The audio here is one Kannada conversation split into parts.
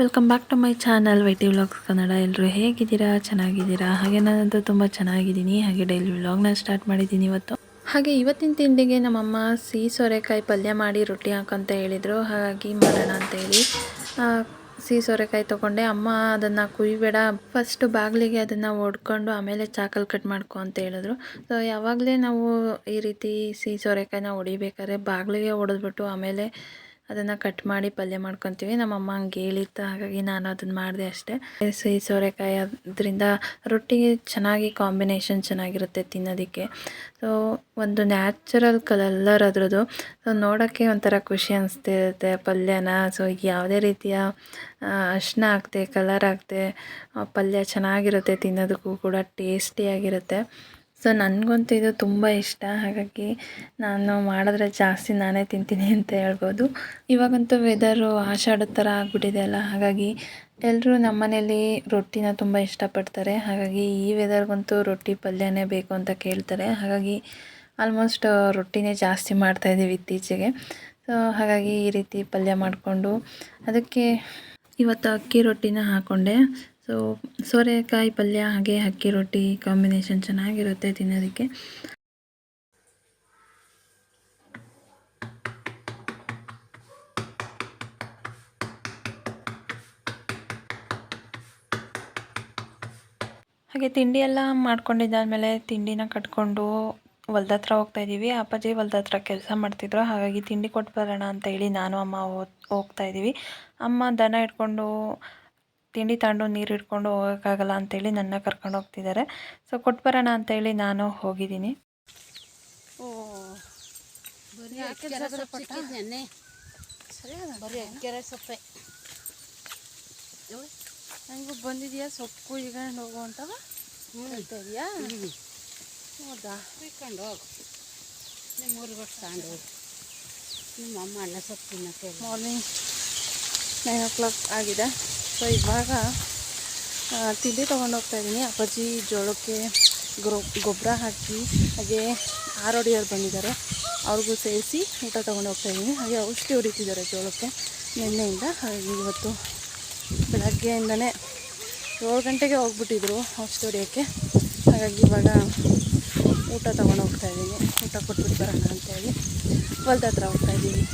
Welcome back to my channel YT vlogs Kannada. ಎಲ್ಲರೂ ಹೇಗಿದ್ದೀರಾ? ಚೆನ್ನಾಗಿದ್ದೀರಾ? ಹಾಗೆ ನಾನಂತೂ ತುಂಬ ಚೆನ್ನಾಗಿದ್ದೀನಿ. ಹಾಗೆ ಡೈಲಿ ವ್ಲಾಗ್ನ ಸ್ಟಾರ್ಟ್ ಮಾಡಿದ್ದೀನಿ ಇವತ್ತು. ಹಾಗೆ ಇವತ್ತಿನ ತಿಂಡಿಗೆ ನಮ್ಮಮ್ಮ ಸಿಹಿ ಸೋರೆಕಾಯಿ ಪಲ್ಯ ಮಾಡಿ ರೊಟ್ಟಿ ಹಾಕಂತ ಹೇಳಿದರು. ಹಾಗಾಗಿ ಮಾಡೋಣ ಅಂತೇಳಿ. ಸಿಹಿ ಸೋರೆಕಾಯಿ ತೊಗೊಂಡೆ. ಅಮ್ಮ ಅದನ್ನು ಕುಯ್ಬೇಡ. ಫಸ್ಟು ಬಾಗಿಲಿಗೆ ಅದನ್ನು ಒಡ್ಕೊಂಡು ಆಮೇಲೆ ಚಾಕಲ್ ಕಟ್ ಮಾಡ್ಕೊ ಅಂತ ಹೇಳಿದ್ರು. ಸೊ ಯಾವಾಗಲೇ ನಾವು ಈ ರೀತಿ ಸಿಹಿ ಸೋರೆಕಾಯಿನ ಹೊಡಿಬೇಕಾದ್ರೆ ಬಾಗಿಲಿಗೆ ಹೊಡೆದ್ಬಿಟ್ಟು ಆಮೇಲೆ ಅದನ್ನು ಕಟ್ ಮಾಡಿ ಪಲ್ಯ ಮಾಡ್ಕೊತೀವಿ. ನಮ್ಮಮ್ಮ ಹಂಗೆ ಹೇಳಿತ್ತು ಹಾಗಾಗಿ ನಾನು ಅದನ್ನು ಮಾಡಿದೆ ಅಷ್ಟೇ. ಸಿಹಿ ಸೋರೆಕಾಯಿ ಅದರಿಂದ ರೊಟ್ಟಿಗೆ ಚೆನ್ನಾಗಿ ಕಾಂಬಿನೇಷನ್ ಚೆನ್ನಾಗಿರುತ್ತೆ ತಿನ್ನೋದಕ್ಕೆ. ಸೊ ಒಂದು ನ್ಯಾಚುರಲ್ ಕಲರ್ ಅದರದ್ದು. ಸೊ ನೋಡೋಕ್ಕೆ ಒಂಥರ ಖುಷಿ ಅನಿಸ್ತಿರುತ್ತೆ ಪಲ್ಯನ. ಸೊ ಯಾವುದೇ ರೀತಿಯ ಅರ್ಶಿನ ಹಾಕ್ದೆ ಕಲರ್ ಹಾಕ್ದೆ ಪಲ್ಯ ಚೆನ್ನಾಗಿರುತ್ತೆ ತಿನ್ನೋದಕ್ಕೂ ಕೂಡ ಟೇಸ್ಟಿಯಾಗಿರುತ್ತೆ ಸೊ ನನಗಂತೂ ಇದು ತುಂಬ ಇಷ್ಟ. ಹಾಗಾಗಿ ನಾನು ಮಾಡಿದ್ರೆ ಜಾಸ್ತಿ ನಾನೇ ತಿಂತೀನಿ ಅಂತ ಹೇಳ್ಬೋದು. ಇವಾಗಂತೂ ವೆದರು ಆಷಾಢದ ಥರ ಆಗಿಬಿಟ್ಟಿದೆ ಅಲ್ಲ. ಹಾಗಾಗಿ ಎಲ್ಲರೂ ನಮ್ಮ ಮನೇಲಿ ರೊಟ್ಟಿನ ತುಂಬ ಇಷ್ಟಪಡ್ತಾರೆ. ಹಾಗಾಗಿ ಈ ವೆದರ್ಗಂತೂ ರೊಟ್ಟಿ ಪಲ್ಯನೇ ಬೇಕು ಅಂತ ಕೇಳ್ತಾರೆ. ಹಾಗಾಗಿ ಆಲ್ಮೋಸ್ಟ್ ರೊಟ್ಟಿನೇ ಜಾಸ್ತಿ ಮಾಡ್ತಾಯಿದ್ದೀವಿ ಇತ್ತೀಚೆಗೆ. ಸೊ ಹಾಗಾಗಿ ಈ ರೀತಿ ಪಲ್ಯ ಮಾಡಿಕೊಂಡು ಅದಕ್ಕೆ ಇವತ್ತು ಅಕ್ಕಿ ರೊಟ್ಟಿನ ಹಾಕ್ಕೊಂಡೆ ಸೊ ಸೋರೆಕಾಯಿ ಪಲ್ಯ ಹಾಗೆ ಅಕ್ಕಿ ರೊಟ್ಟಿ ಕಾಂಬಿನೇಷನ್ ಚೆನ್ನಾಗಿರುತ್ತೆ ತಿನ್ನೋದಕ್ಕೆ. ಹಾಗೆ ತಿಂಡಿ ಎಲ್ಲ ಮಾಡ್ಕೊಂಡಿದ್ದಾದಮೇಲೆ ತಿಂಡಿನ ಕಟ್ಕೊಂಡು ಹೊಲ್ದ ಹತ್ರ ಹೋಗ್ತಾ ಇದ್ದೀವಿ. ಅಪ್ಪಾಜಿ ಹೊಲ್ದ ಹತ್ರ ಕೆಲಸ ಮಾಡ್ತಿದ್ರು. ಹಾಗಾಗಿ ತಿಂಡಿ ಕೊಟ್ಟು ಬರೋಣ ಅಂತ ಹೇಳಿ ನಾನು, ಅಮ್ಮ ಹೋಗ್ತಾ ಇದ್ದೀವಿ. ಅಮ್ಮ ದನ ಇಟ್ಕೊಂಡು ತಿಂಡಿ ತಗೊಂಡು ನೀರು ಹಿಡ್ಕೊಂಡು ಹೋಗೋಕ್ಕಾಗಲ್ಲ ಅಂತೇಳಿ ನನ್ನ ಕರ್ಕೊಂಡು ಹೋಗ್ತಿದ್ದಾರೆ ಸೊ ಕೊಟ್ಟು ಬರೋಣ ಅಂತೇಳಿ ನಾನು ಹೋಗಿದ್ದೀನಿ. ಸೊಪ್ಪೆ ನನಗೂ ಬಂದಿದೆಯಾ ಸೊಪ್ಪು ಕುಯ್ಕೊಂಡು ಹೋಗುವಂತವ? ಹೇಳ್ತಾ ಇದೆಯಾ? ಹೌದಾ? ಕುಯ್ಕೊಂಡು ಹೋಗು. ನಿಮ್ಮ ಊರಿಗೆ ತಗೊಂಡು ಹೋಗು. ನಿಮ್ಮ ಅಮ್ಮ ಅನ್ನ ಸೊಪ್ಪು ತಿನ್ನಕ್ಕೆ ಮಾರ್ನಿಂಗ್ ನೈನ್ ಓ ಕ್ಲಾಕ್ ಆಗಿದೆ. ಸೊ ಇವಾಗ ತಿಂಡಿ ತೊಗೊಂಡು ಹೋಗ್ತಾ ಇದ್ದೀನಿ ಅಪ್ಪಾಜಿ ಜೋಳಕ್ಕೆ ಗ್ರೋ, ಗೊಬ್ಬರ ಹಾಕಿ, ಹಾಗೆ ಆರೋಡಿಯರು ಬಂದಿದ್ದಾರೆ. ಅವ್ರಿಗೂ ಸೇರಿಸಿ ಊಟ ತೊಗೊಂಡು ಹೋಗ್ತಾ ಇದ್ದೀನಿ ಹಾಗೆ ಔಷಧಿ ಹೊಡಿತಿದ್ದಾರೆ ಜೋಳಕ್ಕೆ ನಿನ್ನೆಯಿಂದ. ಹಾಗೆ ಇವತ್ತು ಬೆಳಗ್ಗೆಯಿಂದನೇ ಏಳು ಗಂಟೆಗೆ ಹೋಗ್ಬಿಟ್ಟಿದ್ರು ಔಷಧಿ ಹೊಡಿಯೋಕ್ಕೆ. ಹಾಗಾಗಿ ಇವಾಗ ಊಟ ತೊಗೊಂಡು ಹೋಗ್ತಾ ಇದ್ದೀನಿ ಊಟ ಕೊಟ್ಬಿಟ್ಟು ಬರೋಣ ಅಂತೇಳಿ ಹೊಲ್ದ ಹತ್ರ ಹೋಗ್ತಾ ಇದ್ದೀವಿ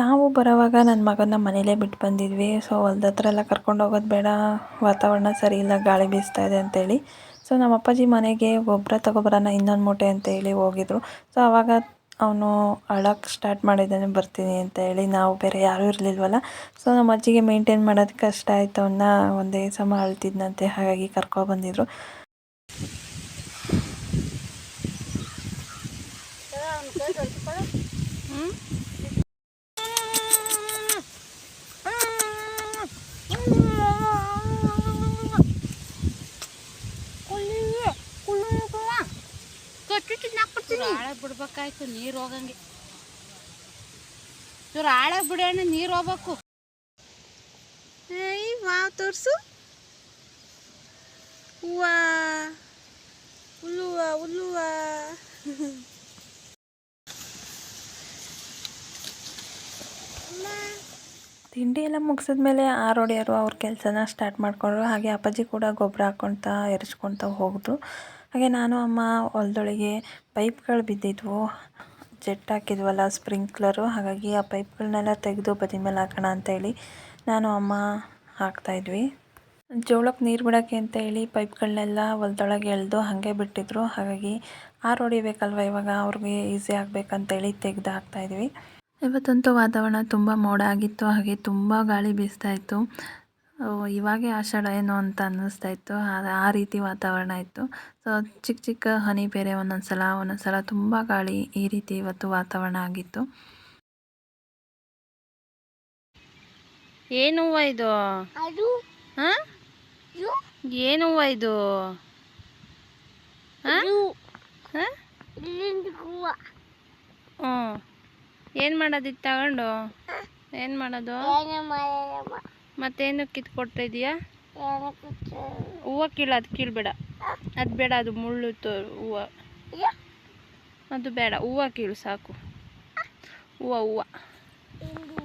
ನಾವು ಬರೋವಾಗ ನನ್ನ ಮಗನ ಮನೇಲೇ ಬಿಟ್ಟು ಬಂದಿದ್ವಿ. ಸೊ ಹೊಲ್ದ ಹತ್ರ ಎಲ್ಲ ಕರ್ಕೊಂಡು ಹೋಗೋದು ಬೇಡ. ವಾತಾವರಣ ಸರಿ ಇಲ್ಲ ಗಾಳಿ ಬೀಸ್ತಾ ಇದೆ ಅಂತೇಳಿ. ಸೊ ನಮ್ಮ ಅಪ್ಪಾಜಿ ಮನೆಗೆ ಗೊಬ್ಬರ ತಗೊಬರೋಣ ಇನ್ನೊಂದು ಮೂಟೆ ಅಂತೇಳಿ ಹೋಗಿದ್ರು. ಸೊ ಆವಾಗ ಅವನು ಅಳಕ್ಕೆ ಸ್ಟಾರ್ಟ್ ಮಾಡಿದ್ದಾನೆ ಬರ್ತೀನಿ ಅಂತ ಹೇಳಿ ನಾವು ಬೇರೆ ಯಾರೂ ಇರಲಿಲ್ವಲ್ಲ. ಸೊ ನಮ್ಮ ಅಜ್ಜಿಗೆ ಮೇಂಟೈನ್ ಮಾಡೋದು ಕಷ್ಟ ಆಯಿತು. ಅವನ್ನ ಒಂದೇ ಸಮ ಅಳ್ತಿದ್ನಂತೆ ಹಾಗಾಗಿ ಕರ್ಕೊಬಂದಿದ್ರು ಆಳಗೆ ಹೋಗ್ಬೇಕಾಯ್ತು ನೀರು ಹೋಗಂಗೆ. ಇವ್ರು ಆಳಾಗ ಬಿಡೋಣ ನೀರು ಹೋಗ್ಬೇಕು. ಏಯ್ ಮಾವು ತೋರಿಸು. ಹೂವ. ಹುಲ್ಲುವ ಹುಲ್ಲುವ. ತಿಂಡಿ ಎಲ್ಲ ಮುಗಿಸಿದ್ಮೇಲೆ ಆರೋಡಿಯರು ಅವ್ರ ಕೆಲಸನ ಸ್ಟಾರ್ಟ್ ಮಾಡಿಕೊಂಡ್ರು. ಹಾಗೆ ಅಪ್ಪಾಜಿ ಕೂಡ ಗೊಬ್ಬರ ಹಾಕ್ಕೊಳ್ತಾ ಎರಚ್ಕೊಳ್ತಾ ಹೋಗ್ದು. ಹಾಗೆ ನಾನು ಅಮ್ಮ ಹೊಲದೊಳಗೆ ಪೈಪ್ಗಳು ಬಿದ್ದಿದ್ವು. Jet ಹಾಕಿದ್ವಲ್ಲ, sprinkler. ಹಾಗಾಗಿ ಆ ಪೈಪ್ಗಳನ್ನೆಲ್ಲ ತೆಗೆದು ಬದಿ ಮೇಲೆ ಹಾಕೋಣ ಅಂತೇಳಿ ನಾನು ಅಮ್ಮ ಹಾಕ್ತಾಯಿದ್ವಿ ಜೋಳಕ್ಕೆ ನೀರು ಬಿಡೋಕ್ಕೆ ಅಂತ ಹೇಳಿ ಪೈಪ್ಗಳನ್ನೆಲ್ಲ ಹೊಲ್ದೊಳಗೆ ಎಳೆದು ಹಾಗೆ ಬಿಟ್ಟಿದ್ರು. ಹಾಗಾಗಿ ಆರು ಹೊಡಿಬೇಕಲ್ವ ಇವಾಗ? ಅವ್ರಿಗೆ ಈಸಿ ಆಗಬೇಕಂತೇಳಿ ತೆಗೆದು ಹಾಕ್ತಾಯಿದ್ವಿ ಇವತ್ತಂತೂ ವಾತಾವರಣ ತುಂಬ ಮೋಡ ಆಗಿತ್ತು. ಹಾಗೆ ತುಂಬ ಗಾಳಿ ಬೀಸ್ತಾ ಇತ್ತು. ಇವಾಗೇ ಆಷಾಢ ಏನೋ ಅಂತ ಅನ್ನಿಸ್ತಾ ಇತ್ತು. ಆ- ಆ ರೀತಿ ವಾತಾವರಣ ಇತ್ತು. ಸೊ ಚಿಕ್ಕ ಚಿಕ್ಕ ಹನಿ ಬೇರೆ ಒಂದೊಂದು ಸಲ ಒಂದೊಂದು ಸಲ ತುಂಬ ಗಾಳಿ ಈ ರೀತಿ ಇವತ್ತು ವಾತಾವರಣ ಆಗಿತ್ತು. ಏನು ಹೂವ ಇದು? ಅದು? ಹಾ? ಇದು? ಏನು ಹೂವ ಇದು? ಹಾ? ಹಾ? ಇಲ್ಲಿಂದ ಹೂವ. ಹ್ಞೂ ಏನು ಮಾಡೋದಿತ್ತು ತಗೊಂಡು? ಏನು ಮಾಡೋದು? ಮತ್ತೇನು ಕಿತ್ಕೊಡ್ತಾ ಇದೀಯಾ? ಹೂವು ಕೀಳು ಅದು ಕೀಳ್ಬೇಡ. ಅದು ಬೇಡ ಅದು ಮುಳ್ಳು ಹೂವು. ಅದು ಬೇಡ ಹೂವು ಕೀಳು ಸಾಕು. ಹೂವು ಹೂವು ಇಂದು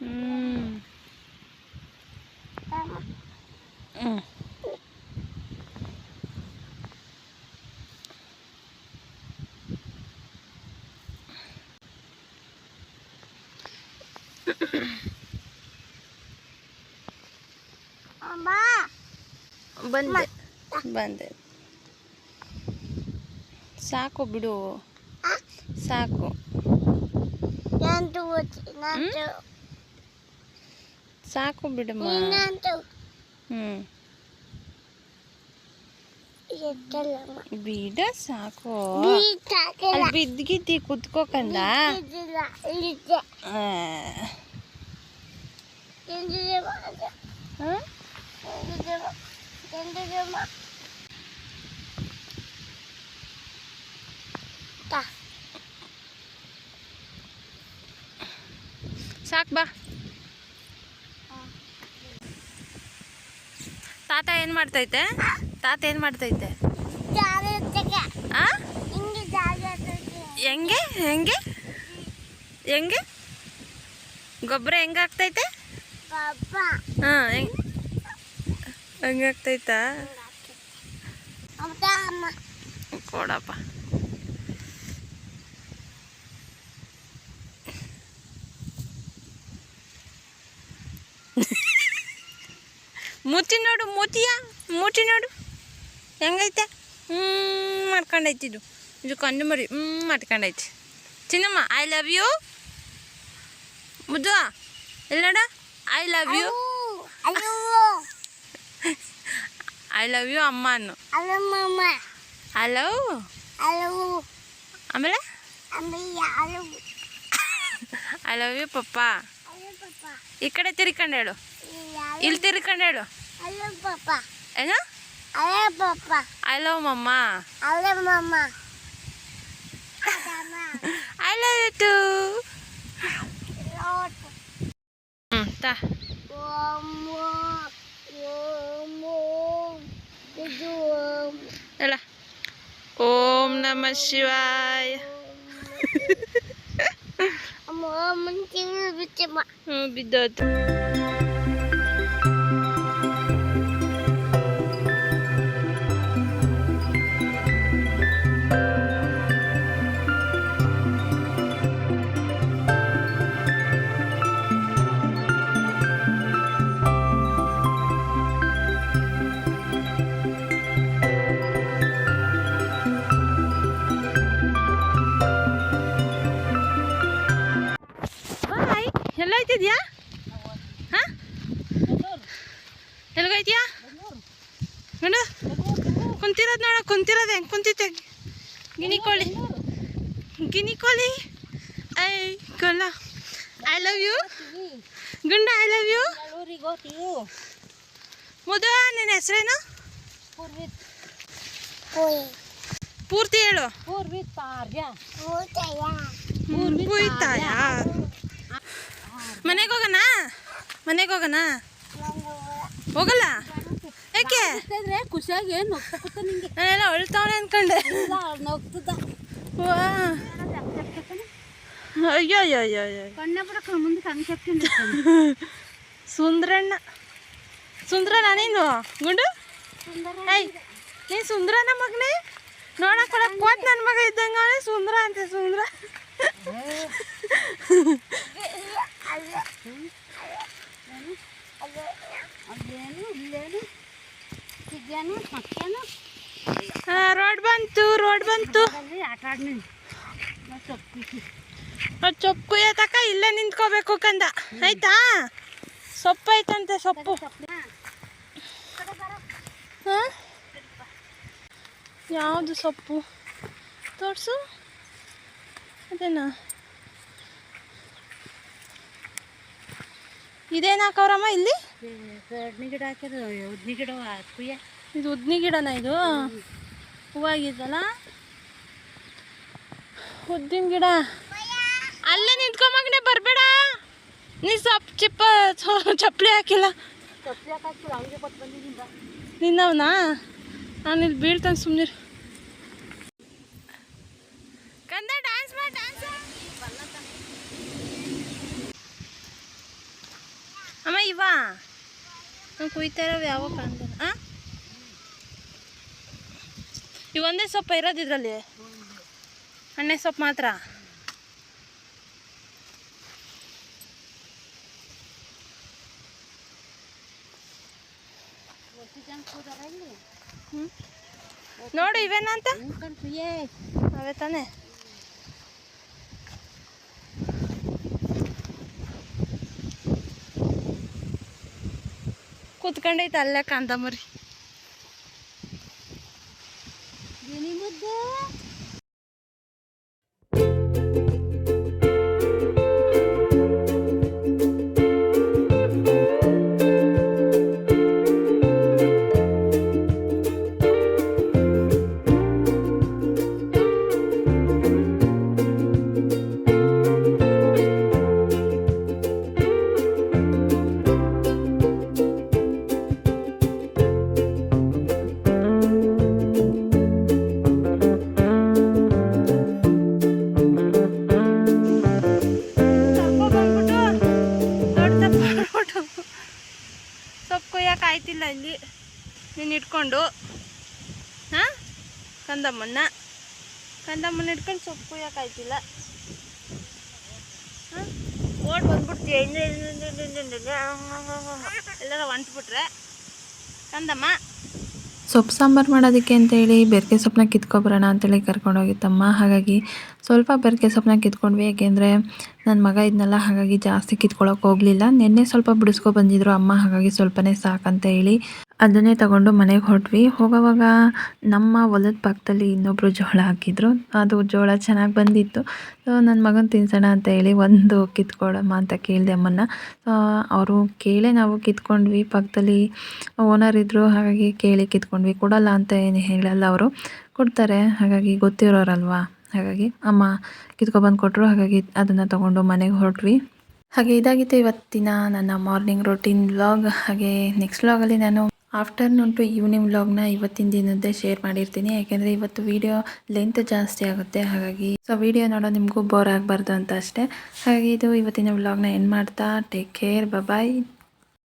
ಹ್ಞೂ ಹ್ಞೂ ಅಮ್ಮ ಬಂದೆ. ಬಂದೆ. ಸಾಕು ಬಿಡು. ಸಾಕು. ಸಾಕು ಬಿಡಮ್ಮ. ಹ್ಞೂ ಬಿಡ ಸಾಕು. ಅಲ್ಲಿ ಬಿದ್ದಿಗಿದ್ದಿ ಕುತ್ಕೋಕಂದ ಹ? ಸಾಕ್ ಬಾ ತಾತ ಏನು ಮಾಡ್ತೈತೆ? ತಾತ ಏನು ಮಾಡ್ತೈತೆ? ಹಿಂಗೆ ಹೆಂಗೆ? ಹೆಂಗೆ? ಹೆಂಗೆ? ಗೊಬ್ಬರ ಹೆಂಗಾಗ್ತೈತೆ ಹಾಂ ಹೆಂಗೆ? ಹೆಂಗೆ ಆಗ್ತೈತಾ ಅಮ್ಮ ಅಮ್ಮ ಕೊಡಪ್ಪ. ಮೂತಿ ನೋಡು ಮೂತಿಯ? ಮೂತಿ ನೋಡು. ಹೆಂಗೈತೆ? ಹ್ಞೂ ಮಾಡ್ಕೊಂಡೈತಿ ಇದು. ಇದು ಕಣ್ಣು ಮರಿ ಹ್ಞೂ ಮಾಡ್ಕೊಂಡೈತಿ. ಚಿನ್ನಮ್ಮ ಐ ಲವ್ ಯು ಮುದ್ದು ಇಲ್ಲ ಐ ಲವ್ ಯು ಅಯ್ಯೋ ಐ ಲವ್ ಯು ಅಮ್ಮ ಅನ್ನು ಅಲ್ಲ ಮಮ್ಮ ಹಲೋ ಅಲೋ ಆಮೇಲೆ ಅಮ್ಮ ಯಾರು ಐ ಲವ್ ಯು ಪಪ್ಪ ಅಲ್ಲ ಪಾಪ ಈ ಕಡೆ ತಿರ್ಕೊಂಡು ಹೇಳು ಯಾರು ಇಲ್ಲಿ ತಿರ್ಕೊಂಡು ಹೇಳು ಅಲ್ಲ ಪಾಪ ಏನು ಅಲ್ಲ ಪಾಪ ಐ ಲವ್ ಮಮ್ಮ ಕುಂತಿರೋದು ನೋಡ, ಕುಂತಿರೋದು ಹೆಂಗೆ ಕುಂತಿತ್ತೆ ಗಿನಿ ಕೋಳಿ. ಗಿನಿ ಕೋಳಿ. ಐ ಕೊಲ್ಲ ಐ ಲವ್ ಯು ಗುಂಡ ಐ ಲವ್ ಯು ಊರಿಗೆ ಹೋಗ್ತೀವಿ ಮುದು ನಿನ್ನ ಹೆಸರೇನು? ಪೂರ್ತಿ ಹೇಳು. ಪೂರ್ವಿತಾಯ. ಮನೆಗೆ ಹೋಗೋಣ ಮನೆಗೆ ಹೋಗೋಣ ಹೋಗಲ್ಲ? ಯಾಕೆ? ಖುಷಿಯಾಗಿ ಏನು ನೋಗ್ತಕ್ಕ ನಿಂಗೆ? ನಾನೆಲ್ಲ ಅಳ್ತಾವನೆ ಅನ್ಕೊಂಡೆ. ನೋಗ್ತದ ಅಯ್ಯೋ ಅಯ್ಯೋ ಅಯ್ಯೋ ಕಣ್ಣೆ ಮುಂದೆ ಸುಂದ್ರಣ್ಣ ಸುಂದ್ರನ ನೀನು ಗುಂಡು ಏಯ್ ಏ ಸುಂದ್ರನ ಮಗನೇ ನೋಡಕ್ ಕೋತ್ ನನ್ನ ಮಗ ಇದ್ದಂಗ ಸುಂದ್ರ ಅಂತೆ ಸುಂದ್ರ ರೋಡ್ ಬಂತು ರೋಡ್ ಬಂತು. ಚೊಪ್ಪು ಕುಯ್ಯತಕ್ಕ ಇಲ್ಲೇ ನಿಂತ್ಕೋಬೇಕು ಕಂದ. ಆಯ್ತಾ? ಸೊಪ್ಪು ಐತಂತೆ ಸೊಪ್ಪು. ಹಾ? ಯಾವುದು ಸೊಪ್ಪು? ತೋರಿಸು. ಅದೇನಾ? ಇದೇನಾಕವ್ರಮ್ಮ ಇಲ್ಲಿ? ಗಿಡ ಹಾಕಿದ್ರು ಉದ್ನಿ ಗಿಡ ಕುಯ್ಯ. ಇದು ಉದ್ನಿ ಗಿಡನ ಇದು. ಹೂವಾಗಿದ್ದಲ್ಲ ಉದ್ದಿನ ಗಿಡ. ಅಲ್ಲೇ ನಿಂತ್ಕೊಂಬಗನೆ ಬರಬೇಡ. ನೀ ಸಪ್ ಚಿಪ್ಪ ಚಪ್ಪಲಿ ಹಾಕಿಲ್ಲ. ನಿನ್ನವನಾ? ನಾನು ಇಲ್ಲಿ ಬೀಳ್ತಾನೆ ಸುಮ್ಮನೆ ಕಂದ ಡ್ಯಾನ್ಸ್ ಮಾಡಿ ಡ್ಯಾನ್ಸ್ ಅಮ್ಮ ಇವಾ. ನಾನು ಕುಯ್ತಾ ಇರೋ ಯಾವ ಕಾಣ್ದ ಆ? ಇವೊಂದೇ ಸೊಪ್ಪು ಇರೋದು ಇದರಲ್ಲಿ. ಅಣ್ಣೆ ಸೊಪ್ಪು ಮಾತ್ರ. ನೋಡು ಇವೇನಂತ ಅವೇ ತಾನೆ. ಕೂತ್ಕೊಂಡೈತೆ ಅಲ್ಲೇ ಕಾಂತ ಮರಿ ಆಯ್ತಿಲ್ಲ ಇಲ್ಲಿ ನೀನು ಇಟ್ಕೊಂಡು ಹಾಂ ಕಂದಮ್ಮನ್ನ ಕಂದಮ್ಮನ ಇಟ್ಕೊಂಡು ಸೊಪ್ಪು ಕುಯ್ಯೋಕ್ಕಾಯ್ತಿಲ್ಲ ಹಾಂ ಓಡ್ ಬಂದ್ಬಿಡ್ತೀಯ ಹೊಂಟ್ಬಿಟ್ರೆ ಕಂದಮ್ಮ ಸೊಪ್ಪು ಸಾಂಬಾರು ಮಾಡೋದಕ್ಕೆ ಅಂತೇಳಿ ಬೆರಕೆ ಸೊಪ್ಪನ್ನ ಕಿತ್ಕೊಬರೋಣ ಅಂತೇಳಿ ಕರ್ಕೊಂಡೋಗಿತ್ತಮ್ಮ ಹಾಗಾಗಿ ಸ್ವಲ್ಪ ಬೆರಕೆ ಸೊಪ್ಪನ್ನ ಕಿತ್ಕೊಂಡ್ವಿ ಯಾಕೆಂದರೆ ನನ್ನ ಮಗ ಇದನ್ನೆಲ್ಲ ಹಾಗಾಗಿ ಜಾಸ್ತಿ ಕಿತ್ಕೊಳ್ಳೋಕೆ ಹೋಗಲಿಲ್ಲ. ನಿನ್ನೆ ಸ್ವಲ್ಪ ಬಿಡಿಸ್ಕೊ ಬಂದಿದ್ರು ಅಮ್ಮ, ಹಾಗಾಗಿ ಸ್ವಲ್ಪನೇ ಸಾಕಂತ ಹೇಳಿ ಅದನ್ನೇ ತಗೊಂಡು ಮನೆಗೆ ಹೊರಟ್ವಿ ಹೋಗೋವಾಗ ನಮ್ಮ ಹೊಲದ ಪಕ್ಕದಲ್ಲಿ ಇನ್ನೊಬ್ಬರು ಜೋಳ ಹಾಕಿದ್ರು. ಅದು ಜೋಳ ಚೆನ್ನಾಗಿ ಬಂದಿತ್ತು. ಸೊ ನನ್ನ ಮಗನ ತಿನ್ಸೋಣ ಅಂತ ಹೇಳಿ ಒಂದು ಕಿತ್ಕೊಡಮ್ಮ ಅಂತ ಕೇಳಿದೆ ಅಮ್ಮನ್ನ. ಅವರು ಕೇಳೇ ನಾವು ಕಿತ್ಕೊಂಡ್ವಿ. ಪಕ್ಕದಲ್ಲಿ ಓನರ್ ಇದ್ದರು ಹಾಗಾಗಿ ಕೇಳಿ ಕಿತ್ಕೊಂಡ್ವಿ. ಕೊಡಲ್ಲ ಅಂತ ಏನು ಹೇಳಲ್ಲ ಅವರು. ಕೊಡ್ತಾರೆ, ಹಾಗಾಗಿ ಗೊತ್ತಿರೋರಲ್ವಾ? ಹಾಗಾಗಿ ಅಮ್ಮ ಕಿತ್ಕೊಬಂದು ಕೊಟ್ಟರು ಹಾಗಾಗಿ ಅದನ್ನು ತೊಗೊಂಡು ಮನೆಗೆ ಹೊರಟ್ವಿ. ಹಾಗೆ ಇದಾಗಿತ್ತು ಇವತ್ತಿನ ನನ್ನ ಮಾರ್ನಿಂಗ್ ರೊಟೀನ್ ವ್ಲಾಗ್ ಹಾಗೆ ನೆಕ್ಸ್ಟ್ ವ್ಲಾಗಲ್ಲಿ ನಾನು ಆಫ್ಟರ್ನೂನ್ ಟು ಈವ್ನಿಂಗ್ ವ್ಲಾಗ್ನ ಇವತ್ತಿನ ದಿನದ್ದೇ ಶೇರ್ ಮಾಡಿರ್ತೀನಿ. ಯಾಕೆಂದರೆ ಇವತ್ತು ವಿಡಿಯೋ ಲೆಂತ್ ಜಾಸ್ತಿ ಆಗುತ್ತೆ. ಹಾಗಾಗಿ ಸೊ ವಿಡಿಯೋ ನೋಡೋ ನಿಮಗೂ ಬೋರ್ ಆಗಬಾರ್ದು ಅಂತ ಅಷ್ಟೇ. ಹಾಗಾಗಿ ಇದು ಇವತ್ತಿನ ವ್ಲಾಗ್ನ ಎಂಡ್ ಮಾಡ್ತಾ ಟೇಕ್ ಕೇರ್ ಬಾಯ್